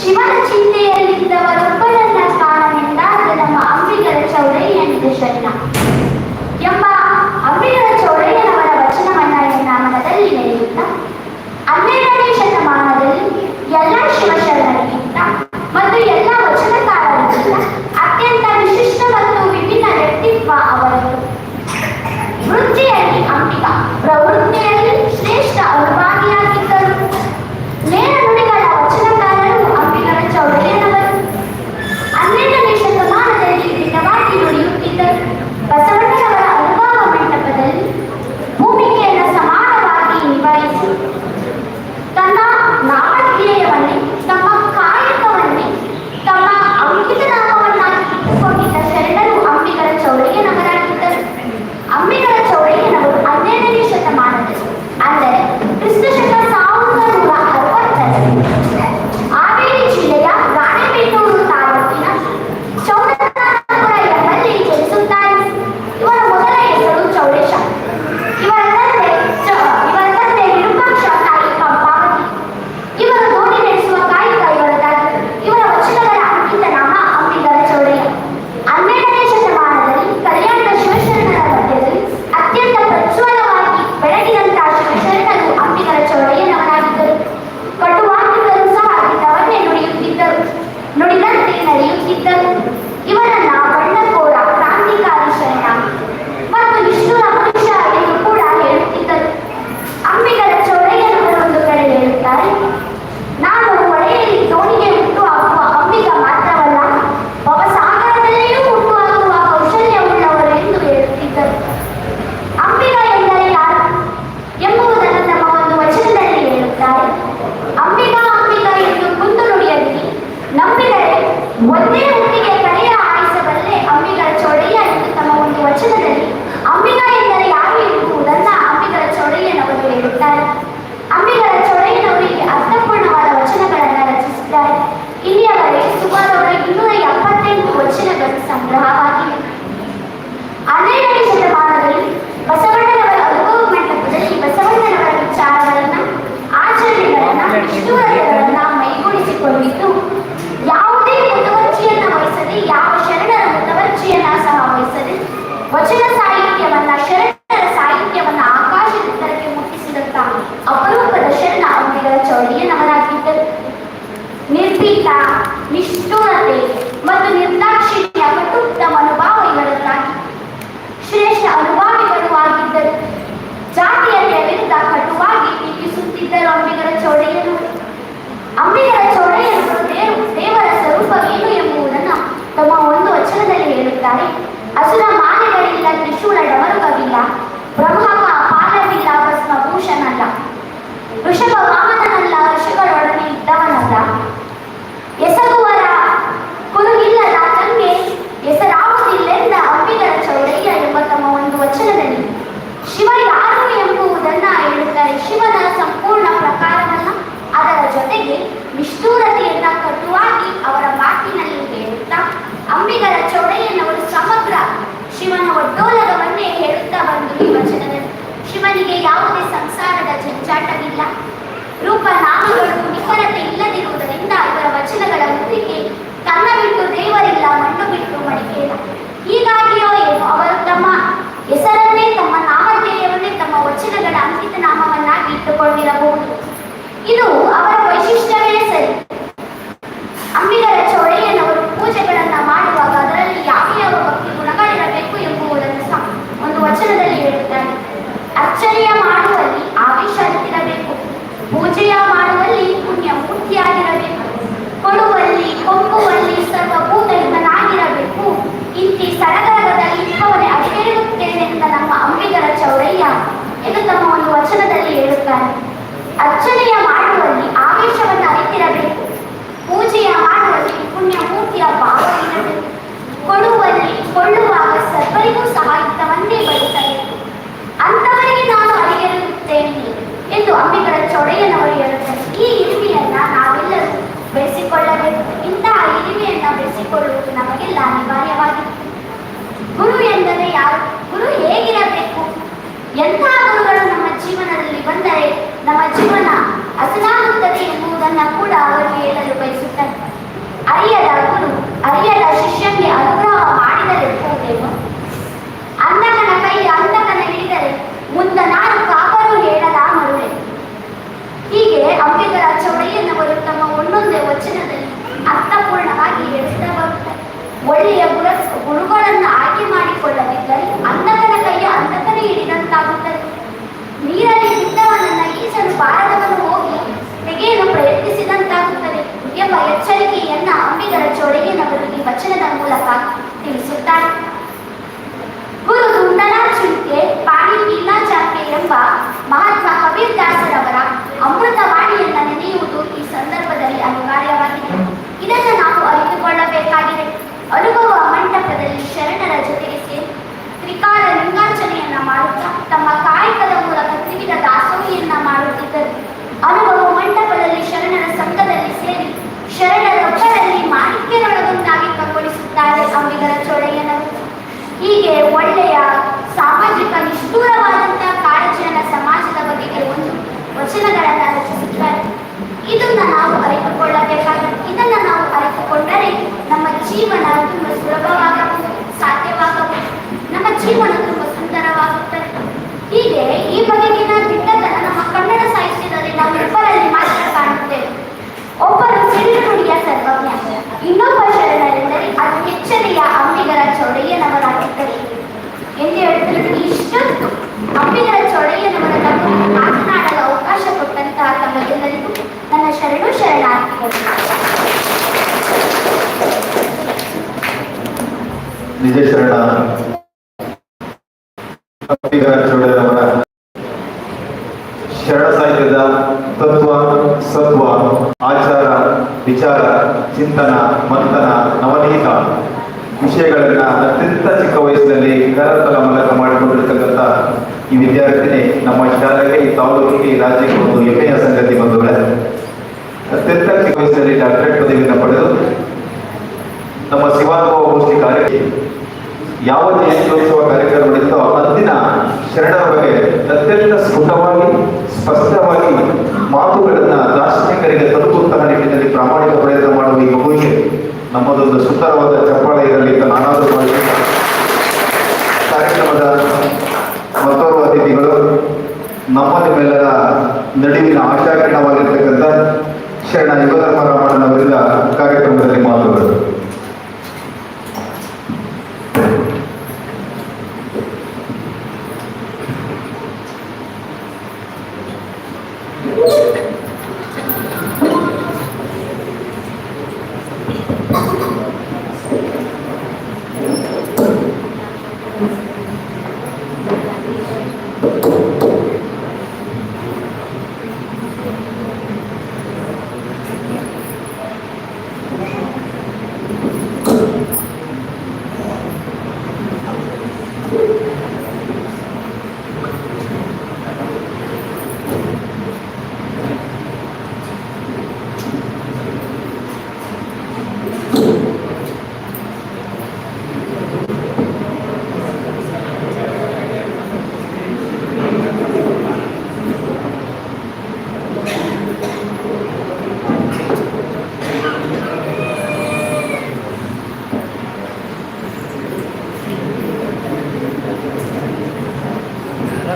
ಶಿವನ ಚಿಂತೆಯಲ್ಲಿದ್ದವರೊಬ್ಬರನ್ನ ಕಾಣನೆಂದಾದ ನಮ್ಮ ಅಂಬಿಗರ ಚೌಡಯ್ಯ ನಿದರ್ಶನ ಬೆಸಿಕೊಳ್ಳುವುದು ನಮಗೆಲ್ಲ ಅನಿವಾರ್ಯವಾಗಿದೆ ಗುರು ಎಂದರೆ ಯಾರು? ಗುರು ಹೇಗಿರಬೇಕು? ಎಂಥ ಗುರುಗಳು ನಮ್ಮ ಜೀವನದಲ್ಲಿ ಬಂದರೆ ನಮ್ಮ ಜೀವನ ಹಸನಾಗುತ್ತದೆ ಎಂಬುದನ್ನು ಕೂಡ ಅವರು ಹೇಳಲು ಬಯಸುತ್ತಾರೆ. ಅರಿಯದ ಗುರು, ಅರಿಯದ ಶಿಷ್ಯನಿಗೆ ಅನುಗ್ರಹ ಮಾಡಿದರೆ ಹೋಗೇನು ಅಂದಕನ ಕೈ ಅಂದಕನ ಹಿಡಿದರೆ ಮುಂದ ನಾನು ಕಾಪರು ಹೇಳದ ಮರುಳೆ. ಹೀಗೆ ಅಂಬಿಗರ ಚೌಡಯ್ಯನವರು ತಮ್ಮ ಒಂದೊಂದೇ ವಚನದಲ್ಲಿ ಅರ್ಥಪೂರ್ಣ ಗುರು ಗುರುಗಳನ್ನು ಆಯ್ಕೆ ಮಾಡಿಕೊಳ್ಳದಿದ್ದರೆ ಅಂಧಕನ ಕೈಯ ಅಂಧಕನೇ ಹಿಡಿದಂತಾಗುತ್ತದೆ. ನೀರಲ್ಲಿ ಬಿದ್ದವನನ್ನ ಈಸಲು ಬಾರದವನು ಹೋಗಿ ತೆಗೆಯಲು ಪ್ರಯತ್ನಿಸಿದಂತಾಗುತ್ತದೆ ಎಂಬ ಎಚ್ಚರಿಕೆಯನ್ನ ಅಂಬಿಗರ ಚೋಳಿಗೆನವರು ಈ ವಚನದ ಮೂಲಕ ತಿಳಿಸುತ್ತಾರೆ. ತುಂಬ ಸುಲಭವಾಗಬಹುದು ಸಾಧ್ಯವಾಗಬಹುದು ನಮ್ಮ ಜೀವನ ತುಂಬ ಸುಂದರವಾಗುತ್ತದೆ ಹೀಗೆ ಈ ಬಗೆಗಿನ ದಿಟ್ಟತನ ನಮ್ಮ ಕನ್ನಡ ಸಾಹಿತ್ಯದಲ್ಲಿ ನಾವು ಇಬ್ಬರಲ್ಲಿ ಮಾತ್ರ ಕಾಣುತ್ತೇವೆ ಒಬ್ಬರು ಸಿಡಿಲು ನುಡಿಯ ಸರ್ವಜ್ಞ ಇನ್ನೊಬ್ಬ ಶರಣರೆಂದರೆ ಅದು ಕೆಚ್ಚನೆಯ ಅಂಬಿಗರ ಚೌಡಯ್ಯನವರಾಗಿದ್ದರು ಎಂದು ಹೇಳಿದ್ರು ಇಷ್ಟೊತ್ತು ಅಂಬಿಗರ ಚೌಡಯ್ಯನವರ ಬಗ್ಗೆ ಮಾತನಾಡಲು ಅವಕಾಶ ಕೊಟ್ಟಂತಹ ತಮಗೆಲ್ಲರಿಗೂ ನನ್ನ ಶರಣು ಶರಣಾರ್ಥಿಗಳು ನಿಜ ಶರಣ ಅಂಬಿಗರ ಶರಣ ಸಾಹಿತ್ಯದ ತತ್ವ, ಸತ್ವ, ಆಚಾರ, ವಿಚಾರ, ಚಿಂತನ, ಮಂಥನ, ನವನೀತ ವಿಷಯಗಳನ್ನ ಅತ್ಯಂತ ಚಿಕ್ಕ ವಯಸ್ಸಿನಲ್ಲಿ ಕರತಲ ಮೂಲಕ ಮಾಡಿಕೊಂಡಿರ್ತಕ್ಕಂಥ ಈ ವಿದ್ಯಾರ್ಥಿನಿ ನಮ್ಮ ಶಾಲೆಗೆ, ಈ ತಾಲೂಕಿಗೆ, ಈ ರಾಜ್ಯಕ್ಕೆ ಒಂದು ಹೆಮ್ಮೆಯ ಸಂಗತಿ ಅತ್ಯಂತ ಚಿಕ್ಕ ವಯಸ್ಸಿನಲ್ಲಿ ಡಾಕ್ಟರೇಟ್ ಪದವಿಯನ್ನು ಪಡೆದು ನಮ್ಮ ಶಿವಾನುಭವ ಗೋಷ್ಠಿ ಕಾರ್ಯ ಯಾವ ಜಯಂತ್ಯೋತ್ಸವ ಕಾರ್ಯಕ್ರಮ ನಡೆಯುತ್ತೋ ಅಂದಿನ ಶರಣರ ಬಗ್ಗೆ ಅತ್ಯಂತ ಸ್ಫುಟವಾಗಿ, ಸ್ಪಷ್ಟವಾಗಿ ಮಾತುಗಳನ್ನ ದಾರ್ಶನಿಕರಿಗೆ ತಲುಪುವಂತಹ ನಿಟ್ಟಿನಲ್ಲಿ ಪ್ರಾಮಾಣಿಕ ಪ್ರಯತ್ನ ಮಾಡುವ ಈ ಮಗುವಿಗೆ ನಮ್ಮದೊಂದು ಸುಂದರವಾದ ಚಪ್ಪಾಳೆ ಇರಲಿ ನಾನಾದರೂ ಮಾಡಿ ಕಾರ್ಯಕ್ರಮದ ಮತ್ತೋರ್ವ ಅತಿಥಿಗಳು ನಮ್ಮ ನಿಮ್ಮೆಲ್ಲರ ನಡುವಿನ ಆಶಾಕಿರಣವಾಗಿರ್ತಕ್ಕಂಥ ಶರಣ ಯುಗಧರ್ಮ ರಾಮಣ್ಣನವರಿಂದ ಕಾರ್ಯಕ್ರಮದಲ್ಲಿ ಮಾತುಗಳು.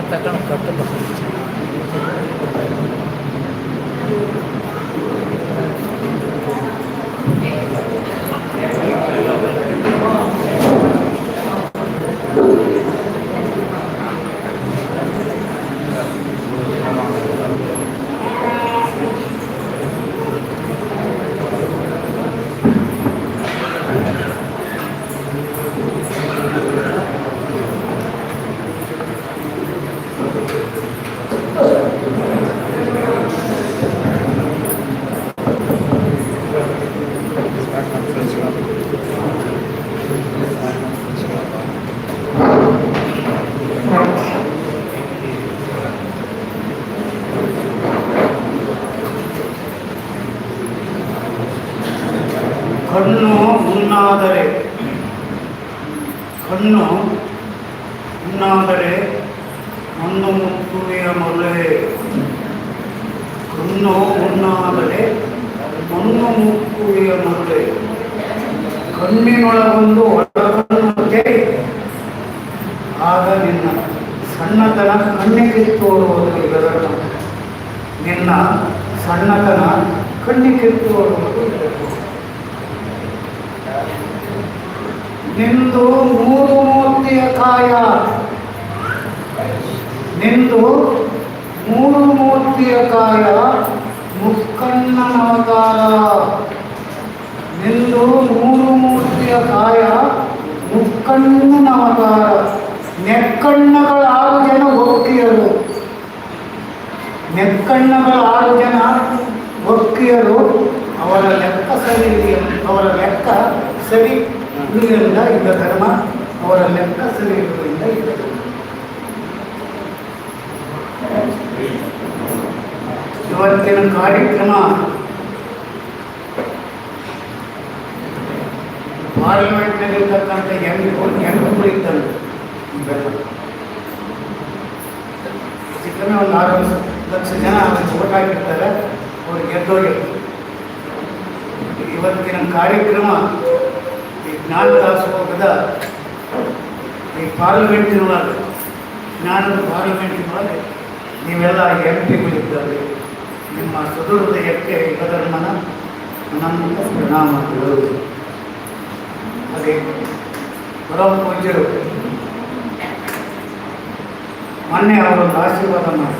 ತಗೊಂಡು ಕಟ್ಟು ಕಣ್ಣು ಹುಣ್ಣಾದರೆ ಕಣ್ಣು ಹುಣ್ಣಾದರೆ ಮಣ್ಣು ಮುತ್ತುವೆಯ ಮೊಲೆ ಕಣ್ಣು ಹುಣ್ಣಾದರೆ ಮಣ್ಣು ಮುತ್ತುವೆಯ ಮೊಲೆ ಕಣ್ಣಿನೊಳಗೊಂದು ಒಳಗಣ್ಣು ಆಗ ನಿನ್ನ ಸಣ್ಣತನ ಕಣ್ಣಿಗೆ ತೋರುವುದು ಇದರ ನಿನ್ನ ಸಣ್ಣತನ ಕಣ್ಣಿಗೆ ತೋರುವುದು. ನಿಂದು ಮೂರು ಮೂರ್ತಿಯ ಕಾಯ. ನಿಂದು ಮೂರು ಮೂರ್ತಿಯ ಕಾಯ ಮುಕ್ಕಣ್ಣ ಅವತಾರ ನಿಂದು ಮೂರು ಮೂರ್ತಿಯ ಕಾಯ ಮುಕ್ಕಣ್ಣನ ಅವತಾರ ನೆಕ್ಕಣ್ಣಗಳ ಆರು ಜನ ಒಕ್ಕಿಯರು. ನೆಕ್ಕಣ್ಣಗಳ ಆರು ಜನ ಒಕ್ಕಿಯರು. ಅವರ ಲೆಕ್ಕ ಸರಿ, ಅವರ ಲೆಕ್ಕ ಸರಿ ಇರುವುದರಿಂದ ಇದ್ದ ಧರ್ಮ ಅವರ ಲೆಕ್ಕ ಸರಿ ಇರುವುದರಿಂದ ಇದ್ದ ಧರ್ಮ ಇವತ್ತಿನ ಕಾರ್ಯಕ್ರಮ ಪಾರ್ಲಿಮೆಂಟ್ನಲ್ಲಿರ್ತಕ್ಕಂಥ ಎಂಟು ಎಂಟು ಇದ್ದಂತೆ ಇವೆಲ್ಲ ಚಿಕ್ಕನೇ ಒಂದು ಆರು ಲಕ್ಷ ಜನ ಅದಕ್ಕೆ ಓಟ್ ಹಾಕಿರ್ತಾರೆ ಅವ್ರು ಗೆದ್ದೋಗಿರ್ತಾರೆ ಇವತ್ತಿನ ಕಾರ್ಯಕ್ರಮ ಈ ಜ್ಞಾನ ದಾಸೋಹದ ಈ ಪಾರ್ಲಿಮೆಂಟಿನೊಳಗೆ ಜ್ಞಾನದ ಪಾರ್ಲಿಮೆಂಟಿನೊಳಗೆ ನೀವೆಲ್ಲ ಎಂ ಪಿಗಳಿದ್ದಾರೆ ನಿಮ್ಮ ಸದೃದಯಕ್ಕೆ ಯುಗಧರ್ಮನ ಅನಂತ ಪ್ರಣಾಮಗಳು ಅದೇ ಪರಮ ಪೂಜ್ಯರು ಮೊನ್ನೆ ಅವರೊಂದು ಆಶೀರ್ವಾದ ಮಾಡಿ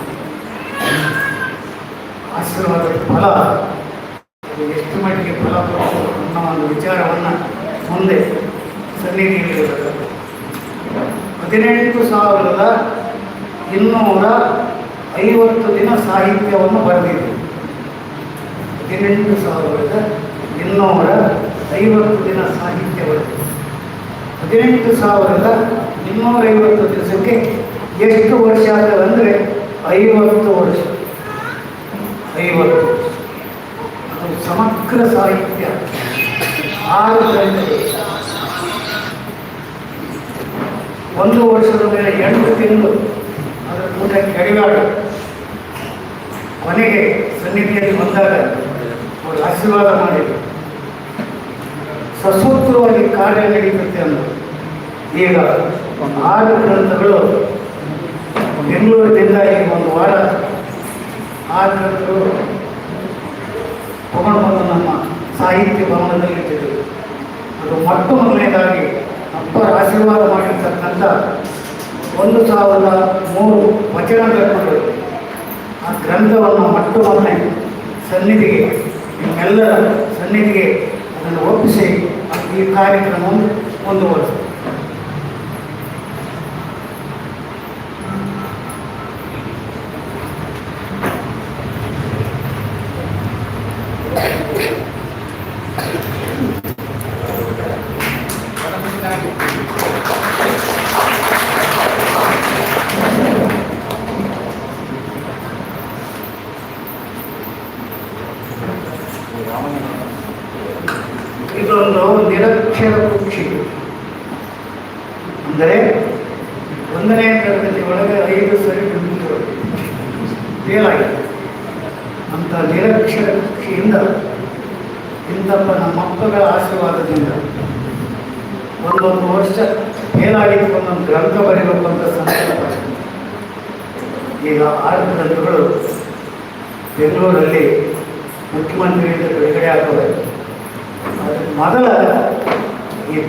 ಆಶೀರ್ವಾದದ ಫಲ ಅದು ಎಷ್ಟು ಮಟ್ಟಿಗೆ ಫಲ ಕೊಡ್ತು ಅನ್ನೋ ಒಂದು ವಿಚಾರವನ್ನು ಮುಂದೆ ಸನ್ನಿಧಿಯಲ್ಲಿ ಇಡಬೇಕು. ಹದಿನೆಂಟು ಸಾವಿರದ ಇನ್ನೂರ ಐವತ್ತು ದಿನ ಸಾಹಿತ್ಯವನ್ನು ಬರೆದಿದೆ. ಹದಿನೆಂಟು ಸಾವಿರದ ಇನ್ನೂರ ಐವತ್ತು ದಿನ ಸಾಹಿತ್ಯ ಬರೆದಿದೆ. ಹದಿನೆಂಟು ಸಾವಿರದ ಇನ್ನೂರೈವತ್ತು ದಿವಸಕ್ಕೆ ಎಷ್ಟು ವರ್ಷ ಅಂದರೆ ಐವತ್ತು ವರ್ಷ. ಐವತ್ತು ಅದು ಸಮಗ್ರ ಸಾಹಿತ್ಯ. ಆರು ಒಂದು ವರ್ಷದ ಮೇಲೆ ಎಂಟು ತಿಂಗಳು ಅದರ ಕೂಡ ಕೆಳಗಾಡ ಕೊನೆಗೆ ಸನ್ನಿಧಿಯಲ್ಲಿ ಬಂದಾಗ ಅವರು ಆಶೀರ್ವಾದ ಮಾಡಿದರು. ಸಸೂತ್ರವಾಗಿ ಕಾರ್ಯ ನಡೀತದೆ ಅಂದರು. ಈಗ ಆರು ಗ್ರಂಥಗಳು ಬೆಂಗಳೂರಿನಿಂದ ಈಗ ಒಂದು ವಾರ ಆರು ಗ್ರಂಥಗಳು ತಗೊಂಡು ಬಂದು ನಮ್ಮ ಸಾಹಿತ್ಯ ಭವನದಲ್ಲಿ ಮೊಟ್ಟ ಮೊದಲನೇದಾಗಿ ಅಪ್ಪರ ಆಶೀರ್ವಾದ ಮಾಡಿರ್ತಕ್ಕಂಥ ಒಂದು ಸಾವಿರದ ಮೂರು ವಚನ ಗ್ರಂಥಗಳು ಆ ಗ್ರಂಥವನ್ನು ಮೊಟ್ಟ ಮೊದಲನೇ ಸನ್ನಿಧಿಗೆ, ನಿಮ್ಮೆಲ್ಲರ ಸನ್ನಿಧಿಗೆ ಅದನ್ನು ಒಪ್ಪಿಸಿ ಈ ಕಾರ್ಯಕ್ರಮವನ್ನು ಮುಂದುವರಿಸಿ. ಇಂದಪ್ಪ ನಮ್ಮ ಮಕ್ಕಳ ಆಶೀರ್ವಾದದಿಂದ ಒಂದೊಂದು ವರ್ಷ ಏನಾಗಿತ್ತು ಒಂದೊಂದು ಗ್ರಂಥ ಬರೀಬೇಕು ಸಂದರ್ಭ ಈಗ ಆರು ಗ್ರಂಥಗಳು ಬೆಂಗಳೂರಲ್ಲಿ ಮುಖ್ಯಮಂತ್ರಿಯಿಂದ ಬಿಡುಗಡೆ ಆಗ್ತದೆ. ಮೊದಲ ಈ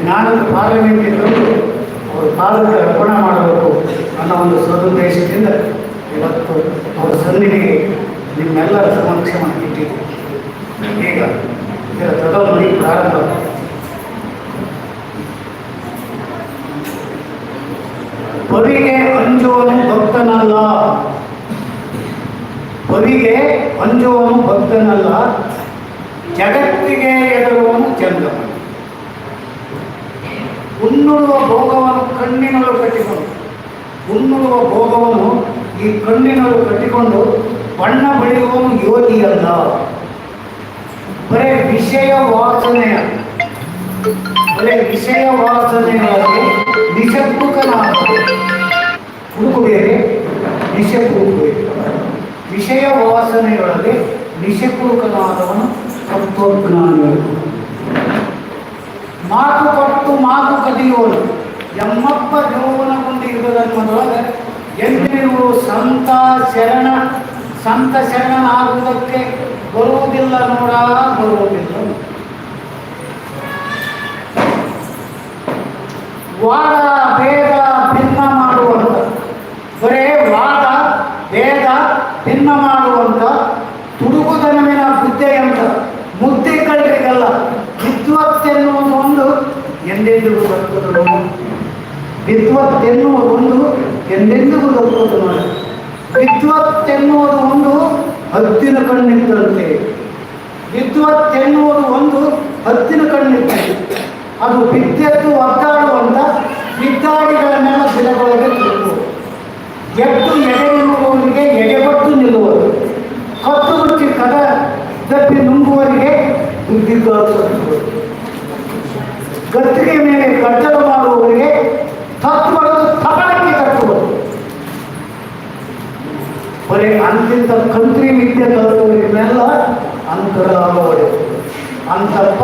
ಜ್ಞಾನದ ಪಾರ್ಲಿಮೆಂಟ್ಗೆ ತಂದು ಅವರು ಕಾಲಕ್ಕೆ ಅರ್ಪಣೆ ಮಾಡಬೇಕು ಅನ್ನೋ ಒಂದು ಸದುದ್ದೇಶದಿಂದ ಇವತ್ತು ಅವರ ಸನ್ನಿಧಿಗೆ ನಿಮ್ಮೆಲ್ಲರ ಸಮಕ್ಷಮ ಇಟ್ಟಿದ್ದೀವಿ ಈಗ ಇದರ ತದಮಣಿ ಪ್ರಾರಂಭ? ಬವಿಗೆ ಅಂಜುವನು ಭಕ್ತನಲ್ಲ. ಪರಿಗೆ ಅಂಜುವನು ಭಕ್ತನಲ್ಲ. ಜಗತ್ತಿಗೆ ಎದುರುವನು ಚಂದ ಉಣ್ಣುಳುವ ಭೋಗವನ್ನು ಕಣ್ಣಿನಲ್ಲೂ ಕಟ್ಟಿಕೊಂಡು ಉಣ್ಣುಳುವ ಭೋಗವನ್ನು ಈ ಕಣ್ಣಿನಲ್ಲೂ ಕಟ್ಟಿಕೊಂಡು ಬಣ್ಣ ಬಳಿಯುವನು ಯೋಗಿಯಲ್ಲ ಬರೇ ವಿಷಯ ವಾಸನೆಯ, ಬರೇ ವಿಷಯ ವಾಸನೆಯಾಗಿ ನಿಶಬ್ದಕನಾದ ಹುಡುಕು ಬೇರೆ ನಿಶಬ್ದುಕು ಬೇರೆ ವಿಷಯ ವಾಸನೆಗಳಲ್ಲಿ ನಿಶಪೂರ್ವಕನಾದವನು ತತ್ವಜ್ಞಾನಿಗಳು ಮಾತು ಕೊಟ್ಟು ಮಾತು ಕದಿಯೋನು ಎಮ್ಮಪ್ಪ ಜೋವನಗೊಂಡು ಇರುವುದನ್ನೊಳಗೆ ಎಂದಿರುವ ಸಂತ ಶರಣ, ಸಂತ ಶರಣನಾಗುವುದಕ್ಕೆ ಬರುವುದಿಲ್ಲ ನೋಡ, ಬರುವುದಿಲ್ಲ. ವಾದ, ಭೇದ, ಭಿನ್ನ ಮಾಡುವಂತ, ಬರೇ ವಾದ, ಭೇದ, ಭಿನ್ನ ಮಾಡುವಂತ ತುಡುಗುದನವಿನ ಬುದ್ಧಿ ಅಂತ ಮುದ್ದೆ ವಿದ್ವತ್ ಒಂದು ಎಂದೆಂದಿಗೂ ಬರ್ತದೆ ವಿದ್ವತ್ ಒಂದು ಎಂದೆಂದಿಗೂ ಬರ್ತದೆ ನೋಡಿ. ವಿದ್ವತ್ತೆನ್ನುವುದು ಒಂದು ಹದ್ದಿನ ಕಣ್ಣಿದ್ದಂತೆ. ವಿದ್ವತ್ತೆನ್ನುವುದು ಒಂದು ಹತ್ತಿನ ಕಣ್ಣಿದ್ದಂತೆ ಅದು ವಿದ್ಯೆತ್ತು ಒದ್ದಾಡುವಂತ ಮೇಲೆ ದಿನಗಳಿಗೆ ತಿರುಗುವುದು ಎದ್ದು ಎಡೆ ನಿಲ್ಲುವವರಿಗೆ ಎಡೆಪಟ್ಟು ನಿಲ್ಲುವರು. ಕತ್ತು ಮುಚ್ಚಿ ಕದ ತಪ್ಪಿ ನುಂಗುವವರಿಗೆ ಗತ್ತಿಗೆ ಮೇಲೆ ಕಟ್ಟಡ ಮಾಡುವವರಿಗೆ ತತ್ವಗಳು ತಪಣಕ್ಕೆ ಕಟ್ಟುವುದು ಬರೀ ಅಂತಿಂತ ಕಲಿತವರಿಗೆಲ್ಲ ಅಂತರಾಗವಡೆ ಅಂತಪ್ಪ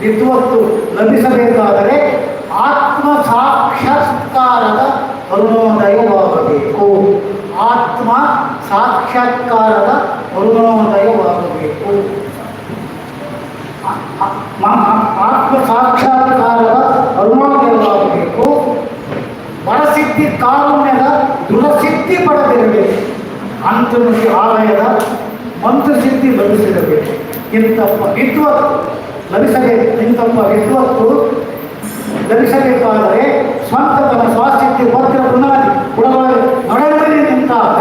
ವಿದ್ವತ್ತು ಲಭಿಸಬೇಕಾದರೆ ಆತ್ಮ ಸಾಕ್ಷಾತ್ಕಾರದ ಅರುಣೋದಯವಾಗಬೇಕು ಆತ್ಮ ಸಾಕ್ಷಾತ್ಕಾರದ ಆ- ಆತ್ಮ ಸಾಕ್ಷಾತ್ಕಾರದ ಅರುಣೋದಯವಾಗಬೇಕು ಬರಸಿದ್ಧಿ ಕಾರುಣ್ಯದ ದೃಢಸಿದ್ಧಿ ಪಡೆದಿರಬೇಕು. ಅಂತ ಆಲಯದ ಮಂತ್ರಸಿದ್ಧಿ ಲಭಿಸಿರಬೇಕು ಇಂತಪ್ಪ ವಿದ್ವತ್ತು ಲಭಿಸಬೇಕು ಇಂತಪ್ಪ ವಿದ್ವತ್ತು ಲಭಿಸಬೇಕಾದರೆ ಸ್ವಂತ ತನ್ನ ಸ್ವಾಸ್ಥ್ಯಕ್ಕೆ ಭದ್ರ ಬುನಾದಿ ಗುಣಗಳ ನೊಡದಲ್ಲಿ ನಿಂತಾಗ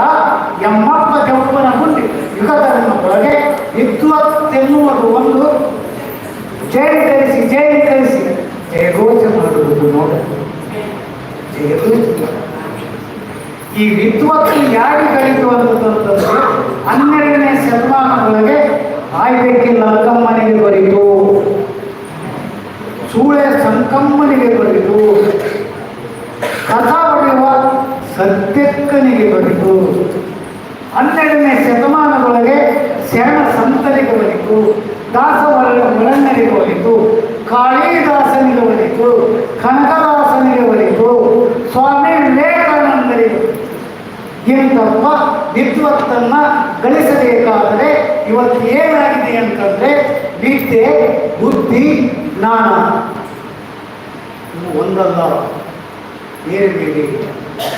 ಎಮ್ಮಪ್ಪ ಕೆಂಪನ ಮುಂದೆ ಯುಗತನ ಒಳಗೆ ವಿದ್ವತ್ತೆನ್ನುವುದು ಒಂದು ಜಯಂಕರಿಸಿ ಜಯಂಕರಿಸಿ ಜಯಘೋಷ ಮಾಡುವುದು ನೋಡ. ಈ ವಿದ್ವತ್ತು ಯಾರಿಗೆ ಕಲಿತು ಆಯ್ಕೆಗೆ ಲಕ್ಕಮ್ಮನಿಗೆ ಬರಿತು. ಸೂಳೆ ಸಂಕಮ್ಮನಿಗೆ ಬರಿತು. ಕಥಾ ಬರೆಯುವ ಸತ್ಯಕ್ಕನಿಗೆ ಬರಿತು. ಇವತ್ತು ಏನಾಗಿದೆ ಅಂತಂದ್ರೆ ವಿದ್ಯೆ ಬುದ್ಧಿ, ಜ್ಞಾನ. ಒಂದಲ್ಲ. ಬೇರೆ ಬೇರೆ.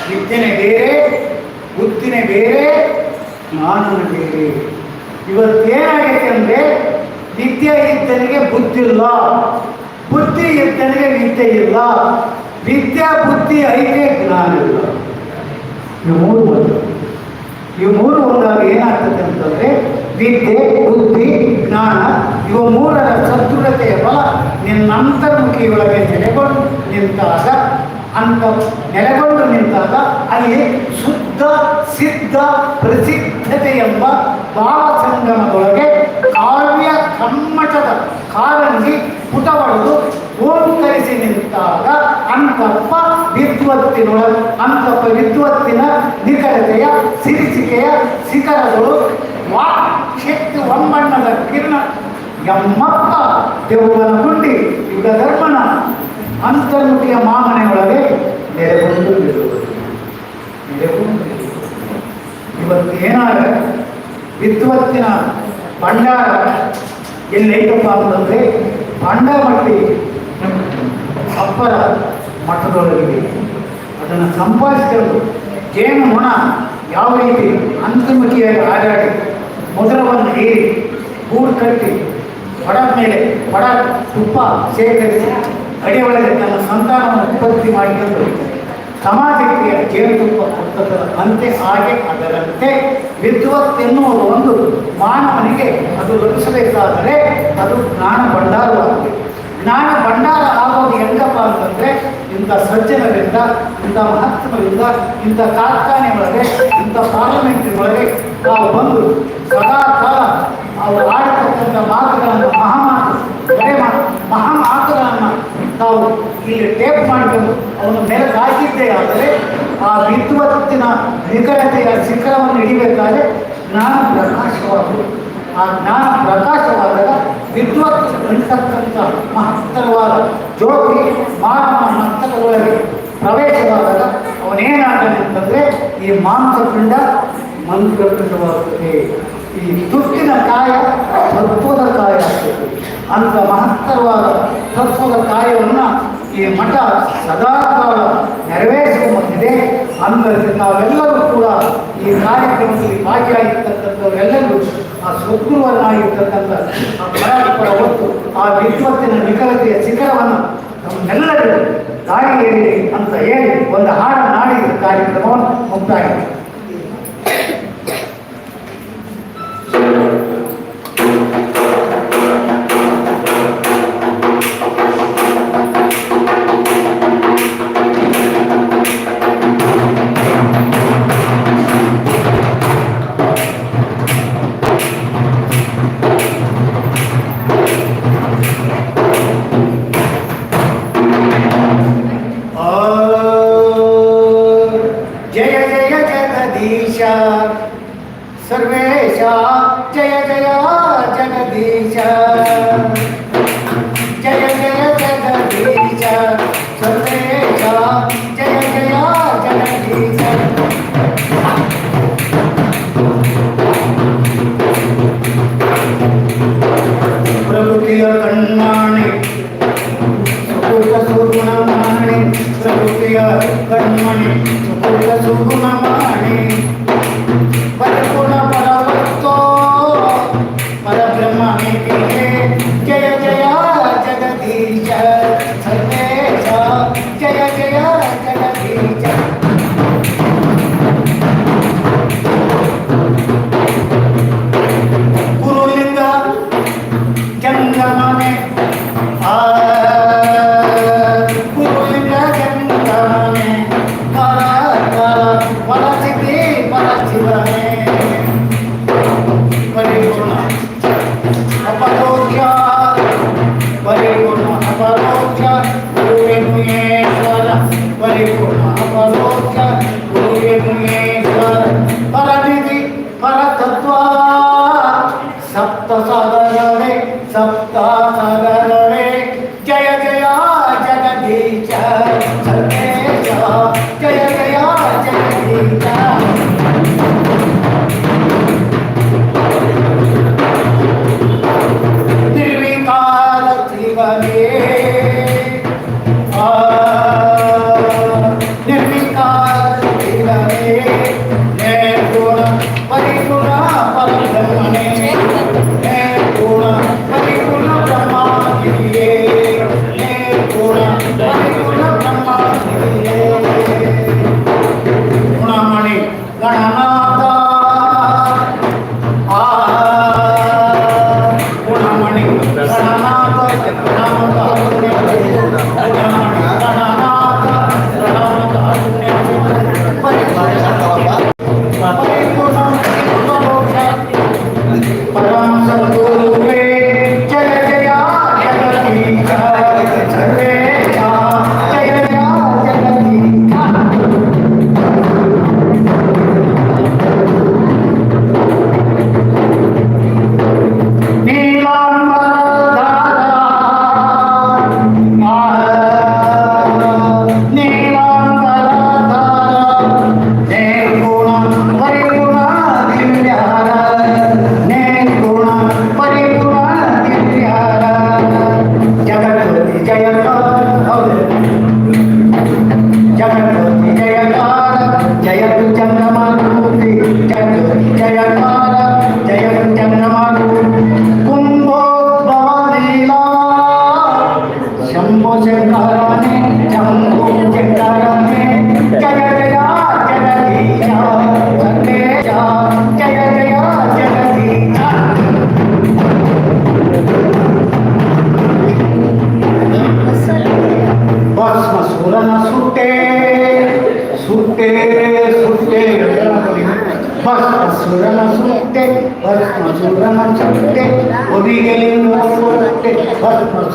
ವಿದ್ಯೆನೇ ಬೇರೆ, ಬುದ್ಧಿನೇ ಬೇರೆ, ಜ್ಞಾನನೇ ಬೇರೆ. ಇವತ್ತೇನಾಗೈತೆ ಅಂದ್ರೆ ವಿದ್ಯೆ ಇದ್ದನಿಗೆ ಬುದ್ಧಿ ಇಲ್ಲ. ಬುದ್ಧಿ ಇದ್ದನಿಗೆ ವಿದ್ಯೆ ಇಲ್ಲ. ವಿದ್ಯಾ ಬುದ್ಧಿ ಐತೆ, ಜ್ಞಾನ ಇಲ್ಲ. ಇವು ಮೂರು ಒಂದು ಇವು ಮೂರು ಒಂದಾಗ ಏನಾಗ್ತದೆ ಅಂತಂದ್ರೆ ವಿದ್ಯೆ ಬುದ್ಧಿ, ಜ್ಞಾನ, ಇವ ಮೂರರ ಸದೃಢತೆಯ ಬಲ ನಿನ್ನ ಅಂತರ್ಮುಖಿಯೊಳಗೆ ನೆಲೆಗೊಂಡು ನಿಂತಾಗ, ಅಂತ ನೆಲೆಗೊಂಡು ನಿಂತಾಗ ಅಲ್ಲಿ ಶುದ್ಧ, ಸಿದ್ಧ, ಪ್ರಸಿದ್ಧತೆ ಎಂಬ ಭಾವಸಂಗಮದೊಳಗೆ ಕಾವ್ಯ ಕಮ್ಮಟದ ಕಾರಂಜಿ ಪುಟವಳೆದು ಓಂಕರಿಸಿ ನಿಂತಾಗ ಅಂತಪ್ಪ ವಿದ್ವತ್ತಿನೊಳಗೆ ಅಂತಪ್ಪ ವಿದ್ವತ್ತಿನ ಸಿರಿಸಿಕೆಯ ಶಿಖರಗಳು ಶಕ್ತಿ ಒಮ್ಮಣ್ಣದ ಕಿರಣ ಎಮ್ಮಪ್ಪ ದೇವನ ಗುಂಡಿ ಯುಗ ಧರ್ಮನ ಅಂತರ್ಮುಖಿಯ ಮಾಮನೆಯೊಳಗೆ ನೆಲೆಗೊಂಡು ಇವತ್ತು ಏನಾರ ವಿದ್ವತ್ತಿನ ಭಂಡಾರ ಎಲ್ಲೈತಪ್ಪ ಅಂತಂದ್ರೆ ಭಂಡಮಟ್ಟಿ ಅಪ್ಪರ ಮಠದೊಳಗಿದೆ. ಅದನ್ನು ಸಂಪಾದಿಸಿಕೊಂಡು ಜೇನು ಯಾವ ರೀತಿ ಅಂತಿಮತಿಯಾಗಿ ಆಡಾಡಿ ಮೊದಲವನ್ನು ಏರಿ ಗೂಡು ಕಟ್ಟಿ ಬಡ ಮೇಲೆ ಬಡ ತುಪ್ಪ ಶೇಖರಿಸಿ ಅಡಿ ಒಳಗೆ ತನ್ನ ಸಂತಾನವನ್ನು ಉತ್ಪತ್ತಿ ಮಾಡಿಕೊಂಡು ಸಮಾಜಕ್ಕೆ ಜೇನುತುಪ್ಪ ಕೊಟ್ಟದರ ಅಂತೆ ಹಾಗೆ ಅದರಂತೆ ವಿದ್ವತ್ತೆನ್ನುವುದು ಒಂದು ಮಾನವನಿಗೆ ಅದು ಲಭಿಸಬೇಕಾದರೆ ಅದು ಜ್ಞಾನ ಭಂಡಾರವಾಗಿದೆ. ಜ್ಞಾನ ಭಂಡಾರ ಆಗೋದು ಹೆಂಗಪ್ಪ ಅಂತಂದ್ರೆ ಇಂಥ ಸಜ್ಜನರಿಂದ, ಇಂಥ ಮಹತ್ವದಿಂದ ಇಂಥ ಕಾರ್ಖಾನೆ ಒಳಗೆ ಇಂಥ ಪಾರ್ಲಿಮೆಂಟ್ ಒಳಗೆ ನಾವು ಬಂದು ಸದಾ ಕಾಲ ಅವರು ಆಡತಕ್ಕಂಥ ಮಾತುಗಳನ್ನು, ಮಹಾಮಾತು ಕರೆ ಮಾತು ನಾವು ಇಲ್ಲಿ ಟೇಪ್ ಮಾಡಿಕೊಂಡು ಅವನು ಮೇಲೆ ಹಾಕಿದ್ದೇ ಆದರೆ ಆ ವಿದ್ವತ್ತಿನ ನಿಖರತೆಯ ಶಿಖರವನ್ನು ಹಿಡಿಬೇಕಾದ್ರೆ ನಾನು ಪ್ರಕಾಶವಾಗುವುದು ಆ ಜ್ಞಾನ ಪ್ರಕಾಶವಾದಾಗ ವಿದ್ವತ್ ಅಂತಕ್ಕಂಥ ಮಹತ್ತರವಾದ ಜ್ಯೋತಿ ಮಾನವ ಮಸ್ತಕದೊಳಗೆ ಪ್ರವೇಶವಾದಾಗ ಅವನೇನಾಗಲಿ ಅಂತಂದ್ರೆ ಈ ಮಾಂಸಪಿಂಡ ಮಂತ್ರಪಿಂಡವಾಗುತ್ತದೆ ಈ ದುಷ್ಟಿನ ಕಾಯ ತತ್ವದ ಕಾಯ ಆಗ್ತದೆ. ಅಂತ ಮಹತ್ತರವಾದ ತತ್ವದ ಕಾಯವನ್ನು ಈ ಮಠ ಸದಾ ಕಾಲ ನೆರವೇರಿಸಿಕೊಂಬಂದಿದೆ ಅಂದರಿಂದ ನಾವೆಲ್ಲರೂ ಕೂಡ ಈ ಕಾರ್ಯಕ್ರಮದಲ್ಲಿ ಭಾಗಿಯಾಗಿರ್ತಕ್ಕಂಥವರೆಲ್ಲರೂ ಆ ಸ್ವಗುರುವನ್ನಾಗಿರ್ತಕ್ಕಂಥ ಆ ಪರಾತ್ಪರ ಹೊತ್ತು ಆ ವಿಶ್ವತ್ತಿನ ನಿಖರತೆಯ ಶಿಖರವನ್ನು ನಮ್ಮೆಲ್ಲರೂ ದಾರಿ ಏರಿ ಅಂತ ಹೇಳಿ ಒಂದು ಹಾಡು ನಾಡಿದ ಕಾರ್ಯಕ್ರಮವನ್ನು ಮುಕ್ತಾಯಿತು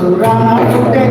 పురాణాలు పుట్టే